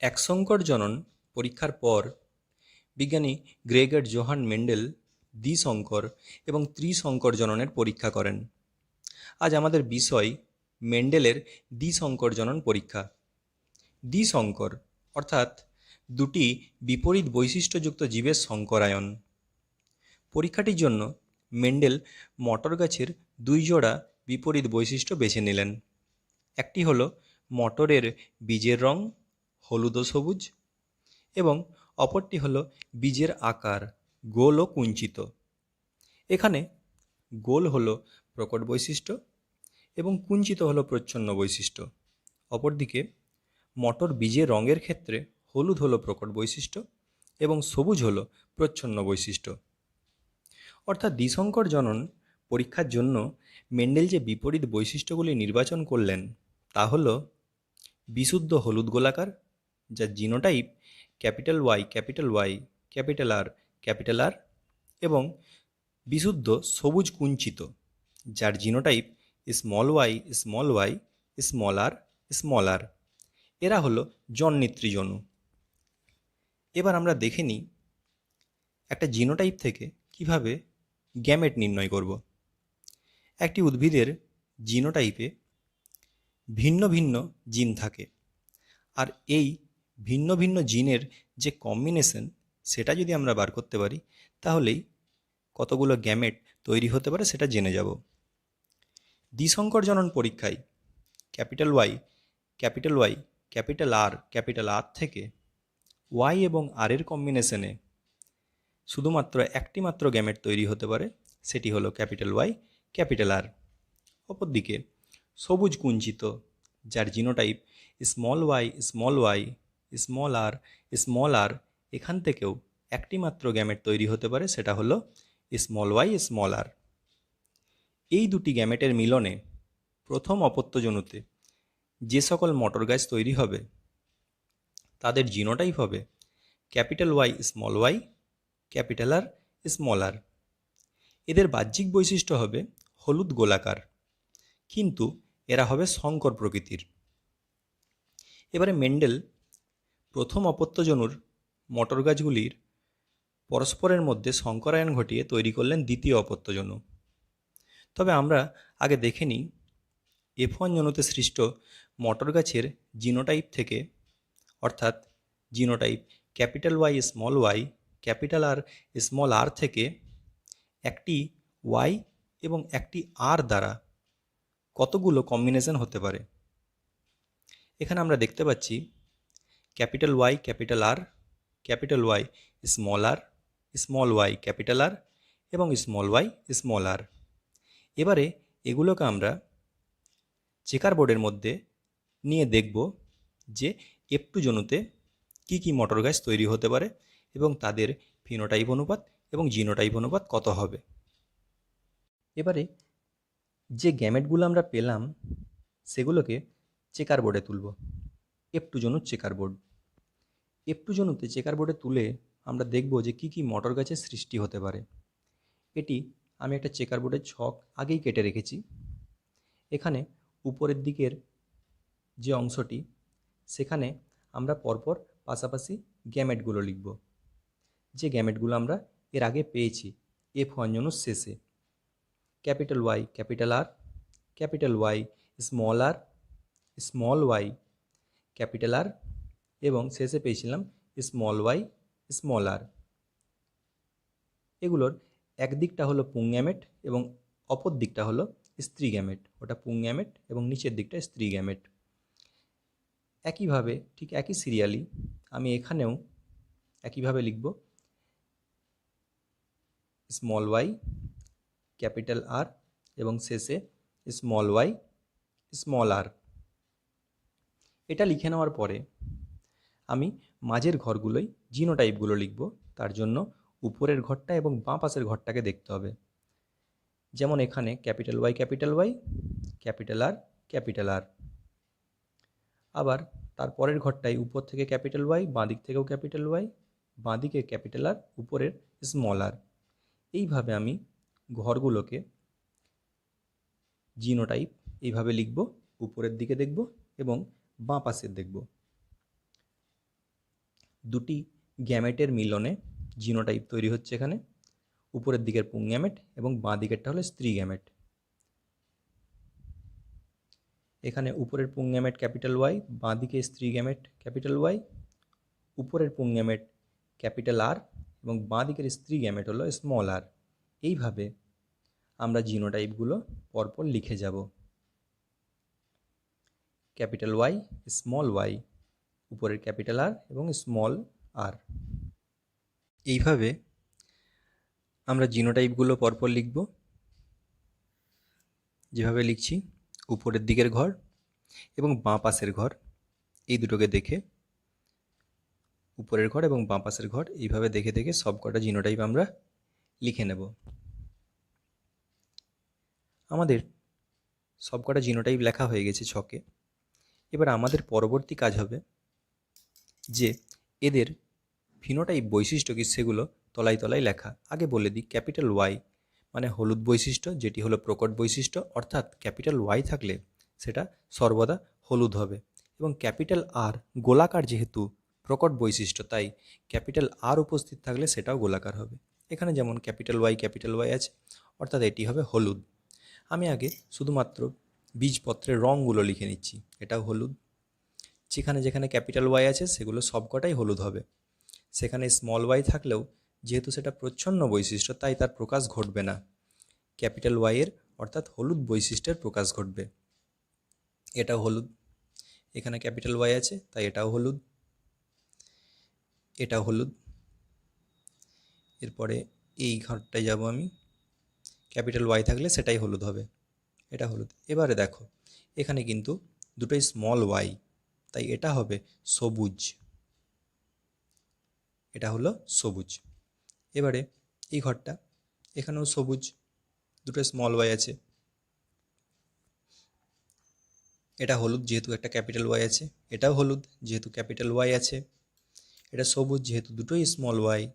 একসঙ্কর জনন পরীক্ষার পর বিজ্ঞানী গ্রেগর জোহান মেন্ডেল দ্বিসংকর এবং ত্রিসংকর জননের পরীক্ষা করেন। আজ আমাদের বিষয় মেন্ডেলের দ্বিসংকর জনন পরীক্ষা। দ্বিসংকর অর্থাৎ দুটি বিপরীত বৈশিষ্ট্যযুক্ত জীবের সংকরায়ন। পরীক্ষাটির জন্য মেন্ডেল মটর গাছের দুই জোড়া বিপরীত বৈশিষ্ট্য বেছে নিলেন। একটি হলো মটরের বীজের রং হলুদ ও সবুজ এবং অপরটি হলো বীজের আকার, গোল ও কুঞ্চিত। এখানে গোল হলো প্রকট বৈশিষ্ট্য এবং কুঞ্চিত হলো প্রচ্ছন্ন বৈশিষ্ট্য। অপরদিকে মটর বীজের রঙের ক্ষেত্রে হলুদ হলো প্রকট বৈশিষ্ট্য এবং সবুজ হলো প্রচ্ছন্ন বৈশিষ্ট্য। অর্থাৎ দ্বিসংকর জনন পরীক্ষার জন্য মেন্ডেল যে বিপরীত বৈশিষ্ট্যগুলি নির্বাচন করলেন তা হল বিশুদ্ধ হলুদ গোলাকার যার genotype, capital Y capital Y, capital R capital R এবং বিশুদ্ধ সবুজ কুঞ্চিত, যার genotype small Y small Y, small R small R. এরা হলো জননেত্রীজনু। এবার আমরা দেখে নিই একটা জিনোটাইপ থেকে কীভাবে গ্যামেট নির্ণয় করব। একটি উদ্ভিদের জিনোটাইপে ভিন্ন ভিন্ন জিন থাকে, আর এই ভিন্ন ভিন্ন জিনের যে কম্বিনেশন সেটা যদি আমরা বার করতে পারি, তাহলেই কতগুলো গ্যামেট তৈরি হতে পারে সেটা জেনে যাব। দ্বিসংকর জনন পরীক্ষায় capital Y capital Y capital R capital R থেকে ওয়াই এবং আর এর কম্বিনেশনে শুধুমাত্র একটি মাত্র গ্যামেট তৈরি হতে পারে, সেটি হলো ক্যাপিটাল ওয়াই ক্যাপিটাল আর অপরদিকে সবুজ কুঞ্চিত, যার genotype small Y small Y small R small R এখান থেকেও একটি মাত্র গ্যামেট তৈরি হতে পারে, সেটা হলো স্মল ওয়াই স্মল আর এই দুটি গ্যামেটের মিলনে প্রথম অপত্যজনুতে যে সকল মটর গাছ তৈরি হবে, তাদের জিনোটাইপ হবে capital Y small Y capital R small R এদের বাহ্যিক বৈশিষ্ট্য হবে হলুদ গোলাকার, কিন্তু এরা হবে সংকর প্রকৃতির। এবারে মেন্ডেল প্রথম অপত্যজনুর মটর গাছগুলির পরস্পরের মধ্যে সংকরায়ন ঘটিয়ে তৈরি করলেন দ্বিতীয় অপত্যজনু। তবে আমরা আগে দেখে নিই এফ ওয়ান জনুতে সৃষ্ট মটর গাছের জিনোটাইপ থেকে, অর্থাৎ genotype capital Y, small Y, capital R, small R থেকে একটি ওয়াই এবং একটি আর দ্বারা কতগুলো কম্বিনেশন হতে পারে? এখানে আমরা দেখতে পাচ্ছি capital Y, capital R, capital Y, small R, small Y, capital R এবং স্মল ওয়াই, স্মল আর। এবারে এগুলোকে আমরা চেকার বোর্ডের মধ্যে নিয়ে দেখব যে এফ টু জনুতে কী কী মটর গাছ তৈরি হতে পারে এবং তাদের ফিনোটাইপ অনুপাত এবং জিনোটাইপ অনুপাত কত হবে। এবারে যে গ্যামেটগুলো আমরা পেলাম, সেগুলোকে চেকার বোর্ডে তুলব। এফ টু জনুর চেকার বোর্ড। এফ টু জনুতে চেকার বোর্ডে তুলে আমরা দেখব যে কী কী মটর গাছের সৃষ্টি হতে পারে। এটি আমি একটা চেকার বোর্ডের ছক আগেই কেটে রেখেছি। এখানে উপরের দিকের যে অংশটি, সেখানে আমরা পরপর পাশাপাশি গ্যামেটগুলো লিখব। যে গ্যামেটগুলো আমরা এর আগে পেয়েছি এফ ওয়ান জনুর শেষে। Capital Y capital R capital Y small R small Y capital R এবং শেষে পেয়েছিলাম স্মল ওয়াই স্মল আর এগুলোর একদিকটা হলো পুং গ্যামেট এবং অপর দিকটা হলো স্ত্রী গ্যামেট ওটা পুং গ্যামেট এবং নিচের দিকটা স্ত্রী গ্যামেট একইভাবে, ঠিক একই সিরিয়ালি আমি এখানেও একইভাবে লিখব স্মল ওয়াই ক্যাপিটাল আর এবং শেষে স্মল ওয়াই স্মল আর এটা লিখে নেওয়ার পরে আমি মাঝের ঘরগুলোই জিনোটাইপগুলো লিখব। তার জন্য উপরের ঘরটা এবং বাঁ পাশের ঘরটাকে দেখতে হবে। যেমন এখানে capital Y capital Y capital R capital R আবার তার পরের ঘরটাই উপর থেকে ক্যাপিটাল ওয়াই বাঁ দিক থেকেও ক্যাপিটাল ওয়াই বাঁ দিকে ক্যাপিটাল আর উপরের স্মল আর এইভাবে আমি ঘরগুলোকে জিনোটাইপ এইভাবে লিখব, উপরের দিকে দেখব এবং বাঁ পাশের দেখব। দুটি গ্যামেটের মিলনে জিনোটাইপ তৈরি হচ্ছে এখানে। উপরের দিকের পুং গ্যামেট এবং বাঁ দিকেরটা হলো স্ত্রী গ্যামেট। এখানে উপরের পুং গ্যামেট ক্যাপিটাল ওয়াই, বাঁ দিকে স্ত্রী গ্যামেট ক্যাপিটাল ওয়াই, উপরের পুং গ্যামেট ক্যাপিটাল আর এবং বাঁ দিকের স্ত্রী গ্যামেট হলো স্মল আর। এইভাবে আমরা জিনোটাইপগুলো পরপর লিখে যাব। Capital Y, small Y. উপরের ক্যাপিটাল আর এবং স্মল আর এইভাবে আমরা জিনোটাইপগুলো পরপর লিখব। যেভাবে লিখছি, উপরের দিকের ঘর এবং বাঁ পাশের ঘর। এই দুটোকে দেখে, উপরের ঘর এবং বাঁ পাশের ঘর এইভাবে দেখে দেখে সব কটা জিনোটাইপ আমরা লিখে নেব। আমাদের সব কটা জিনোটাইপ লেখা হয়ে গেছে ছকে। এবার আমাদের পরবর্তী কাজ হবে যে এদের ফিনোটাইপ বৈশিষ্ট্য কি সেগুলো তলায় তলায় লেখা। আগে বলে দিই ক্যাপিটাল ওয়াই মানে হলুদ বৈশিষ্ট্য, যেটি হলো প্রকট বৈশিষ্ট্য, অর্থাৎ ক্যাপিটাল ওয়াই থাকলে সেটা সর্বদা হলুদ হবে। এবং ক্যাপিটাল আর গোলাকার যেহেতু প্রকট বৈশিষ্ট্য, তাই ক্যাপিটাল আর উপস্থিত থাকলে সেটাও গোলাকার হবে। এখানে যেমন ক্যাপিটাল ওয়াই ক্যাপিটাল ওয়াই আছে, অর্থাৎ এটি হবে হলুদ। আমি আগে শুধুমাত্র বীজপত্রের রঙগুলো লিখে নিচ্ছি। এটাও হলুদ যেখানে যেখানে ক্যাপিটাল ওয়াই আছে সেগুলো সবকটাই হলুদ হবে। সেখানে স্মল ওয়াই থাকলেও যেহেতু সেটা প্রচ্ছন্ন বৈশিষ্ট্য, তাই তার প্রকাশ ঘটবে না। ক্যাপিটাল ওয়াইয়ের অর্থাৎ হলুদ বৈশিষ্ট্যের প্রকাশ ঘটবে। এটাও হলুদ। এখানে ক্যাপিটাল ওয়াই আছে, তাই এটাও হলুদ। এটাও হলুদ। এরপরে এই ঘরটায় যাব আমি। ক্যাপিটাল ওয়াই থাকলে সেটাই হলুদ হবে। এটা হলুদ। এবারে দেখো, এখানে কিন্তু দুটোই স্মল ওয়াই তাই এটা হবে সবুজ। এটা হলো সবুজ। এবারে এই ঘরটা, এখানেও সবুজ, দুটো স্মল ওয়াই আছে। এটা হলুদ, যেহেতু একটা ক্যাপিটাল ওয়াই আছে। এটাও হলুদ, যেহেতু ক্যাপিটাল ওয়াই আছে। এটা সবুজ, যেহেতু দুটোই স্মল ওয়াই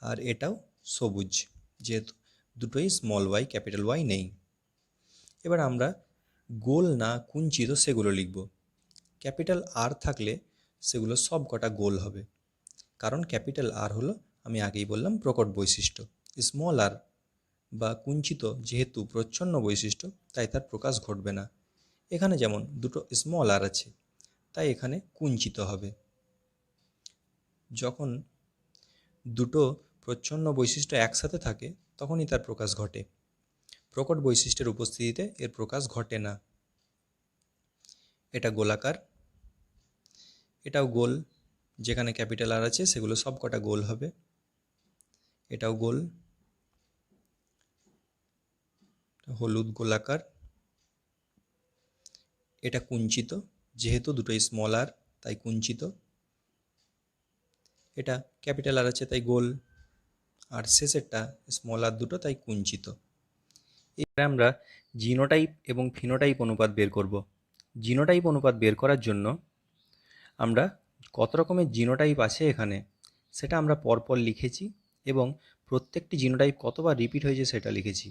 আর এটাও সবুজ, যেহেতু দুটোই স্মল ওয়াই ক্যাপিটাল ওয়াই নেই। এবার আমরা গোল না কুঞ্চিত সেগুলো লিখব। ক্যাপিটাল আর থাকলে সেগুলো সব কটা গোল হবে। কারণ ক্যাপিটাল আর হলো, আমি আগেই বললাম, প্রকট বৈশিষ্ট্য। স্মল আর বা কুঞ্চিত যেহেতু প্রচ্ছন্ন বৈশিষ্ট্য, তাই তার প্রকাশ ঘটবে না। এখানে যেমন দুটো স্মল আর আছে, তাই এখানে কুঞ্চিত হবে। যখন দুটো প্রচ্ছন্ন বৈশিষ্ট্য একসাথে থাকে, তখনই তার প্রকাশ ঘটে। প্রকট বৈশিষ্ট্যের উপস্থিতিতে এর প্রকাশ ঘটে না। এটা গোলাকার এটাও গোল, যেখানে ক্যাপিটাল আর আছে সেগুলো সব কটা গোল হবে। এটাও গোল। হলুদ গোলাকার। এটা কুঞ্চিত, যেহেতু দুটোই স্মল আর তাই কুঞ্চিত। এটা ক্যাপিটাল আর আছে, তাই গোল। আর শেষেরটা স্মল আর দুটো, তাই কুঞ্চিত। এবারে আমরা জিনোটাইপ এবং ফিনোটাইপ অনুপাত বের করব। জিনোটাইপ অনুপাত বের করার জন্য আমরা কত রকমের জিনোটাইপ আছে এখানে, সেটা আমরা পরপর লিখেছি এবং প্রত্যেকটি জিনোটাইপ কতবার রিপিট হয়েছে সেটা লিখেছি।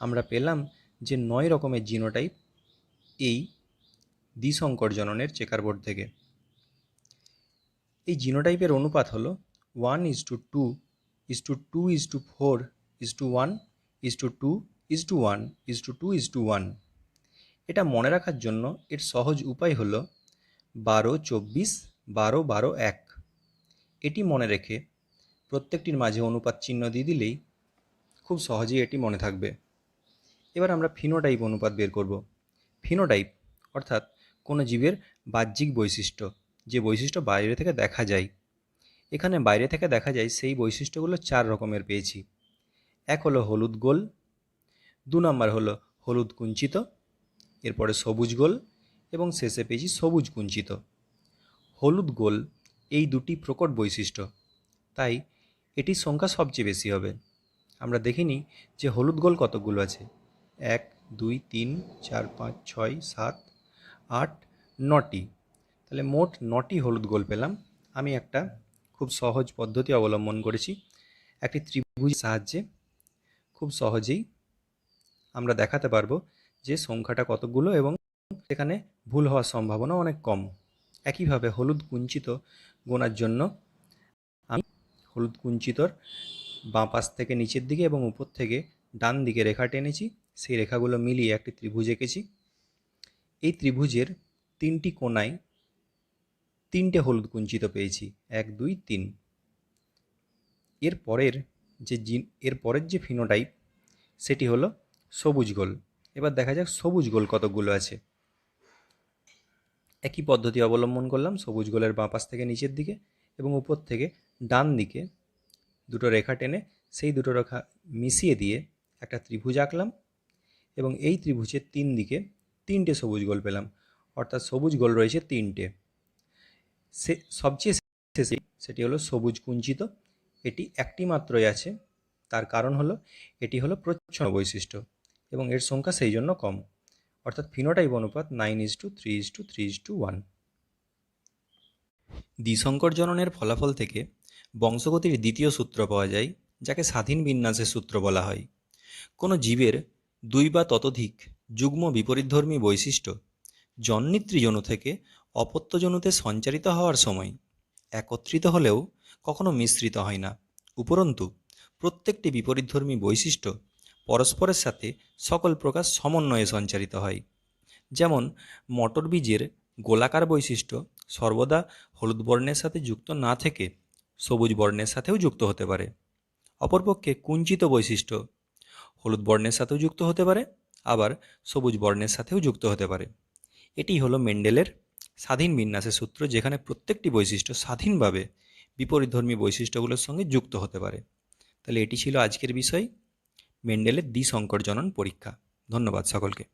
আমরা পেলাম যে নয় রকমের জিনোটাইপ এই দ্বিসংকর জননের চেকার বোর্ড থেকে। এই জিনোটাইপের অনুপাত হলো one is to two is to two is to four is to one is to two is to one is to two is to one এটা মনে রাখার জন্য এর সহজ উপায় হলো বারো, চব্বিশ, বারো বারো, এক। এটি মনে রেখে প্রত্যেকটির মাঝে অনুপাত চিহ্ন দিয়ে দিলেই খুব সহজেই এটি মনে থাকবে। এবার আমরা ফিনোটাইপ অনুপাত বের করব। ফিনোটাইপ অর্থাৎ কোনো জীবের বাহ্যিক বৈশিষ্ট্য, যে বৈশিষ্ট্য বাইরে থেকে দেখা যায়। এখানে বাইরে থেকে দেখা যায় সেই বৈশিষ্ট্যগুলো চার রকমের পেয়েছি। এক হলো হলুদ গোল, দু নম্বর হলো হলুদ কুঞ্চিত, এরপরে সবুজ গোল এবং শেষে পেয়েছি সবুজ কুঞ্চিত। হলুদ গোল, এই দুটি প্রকট বৈশিষ্ট্য। তাই এটির সংখ্যা সবচেয়ে বেশি হবে। আমরা দেখিনি যে হলুদ গোল কতগুলো আছে। এক, দুই, তিন, চার, পাঁচ, ছয়, সাত, আট, নটি। তাহলে মোট নটি হলুদ গোল পেলাম। আমি একটা খুব সহজ পদ্ধতি অবলম্বন করেছি। একটি ত্রিভুজ সাহায্যে খুব সহজেই আমরা দেখাতে পারব যে সংখ্যাটা কতগুলো এবং সেখানে ভুল হওয়ার সম্ভাবনা অনেক কম। একইভাবে হলুদ কুঞ্চিত গোনার জন্য আমি হলুদ কুঞ্চিতর বাঁ পাশ থেকে নিচের দিকে এবং উপর থেকে ডান দিকে রেখা টেনেছি, সেই রেখাগুলো মিলিয়ে একটি ত্রিভুজ এঁকেছি। এই ত্রিভুজের তিনটি কোনায় তিনটে হলুদ কুঞ্চিত পেয়েছি, এক, দুই, তিন। এর পরের যে জি- এর পরের যে ফিনোটাইপ, সেটি হলো সবুজ গোল। এবার দেখা যাক সবুজ গোল কতগুলো আছে। একই পদ্ধতি অবলম্বন করলাম, সবুজ গোলের বাঁ পাশ থেকে নিচের দিকে এবং উপর থেকে ডান দিকে দুটো রেখা টেনে সেই দুটো রেখা মিশিয়ে দিয়ে একটা ত্রিভুজ আঁকলাম এবং এই ত্রিভুজের তিন দিকে তিনটে সবুজ গোল পেলাম। অর্থাৎ সবুজ গোল রয়েছে তিনটে। সে সবচেয়ে শেষে সেটি হলো সবুজ কুঞ্চিত। এটি একটি মাত্রই আছে। তার কারণ হলো, এটি হলো প্রচ্ছন্ন বৈশিষ্ট্য এবং এর সংখ্যা সেই জন্য কম। অর্থাৎ ফিনোটাইপ অনুপাত nine is to three is to three is to one. দ্বিসংকর জননের ফলাফল থেকে বংশগতির দ্বিতীয় সূত্র পাওয়া যায়, যাকে স্বাধীন বিন্যাসের সূত্র বলা হয়। কোনো জীবের দুই বা ততোধিক যুগ্ম বিপরীতধর্মী বৈশিষ্ট্য জন্নিত্রীজনু থেকে অপত্যজনুতে সঞ্চারিত হওয়ার সময় একত্রিত হলেও কখনো মিশ্রিত হয় না। উপরন্তু, প্রত্যেকটি বিপরীতধর্মী বৈশিষ্ট্য পরস্পরের সাথে সকল প্রকার সমন্বয়ে সঞ্চারিত হয়। যেমন, মটর বীজের গোলাকার বৈশিষ্ট্য সর্বদা হলুদ বর্ণের সাথে যুক্ত না থেকে সবুজ বর্ণের সাথেও যুক্ত হতে পারে। অপরপক্ষে কুঞ্চিত বৈশিষ্ট্য হলুদ বর্ণের সাথেও যুক্ত হতে পারে, আবার সবুজ বর্ণের সাথেও যুক্ত হতে পারে। এটি হলো মেন্ডেলের স্বাধীন বিন্যাসের সূত্র, যেখানে প্রত্যেকটি বৈশিষ্ট্য স্বাধীনভাবে বিপরীতধর্মী বৈশিষ্ট্যগুলোর সঙ্গে যুক্ত হতে পারে। তাহলে এটি ছিল আজকের বিষয়। মেন্ডেলের দ্বিসংকর জনন পরীক্ষা। ধন্যবাদ সকলকে।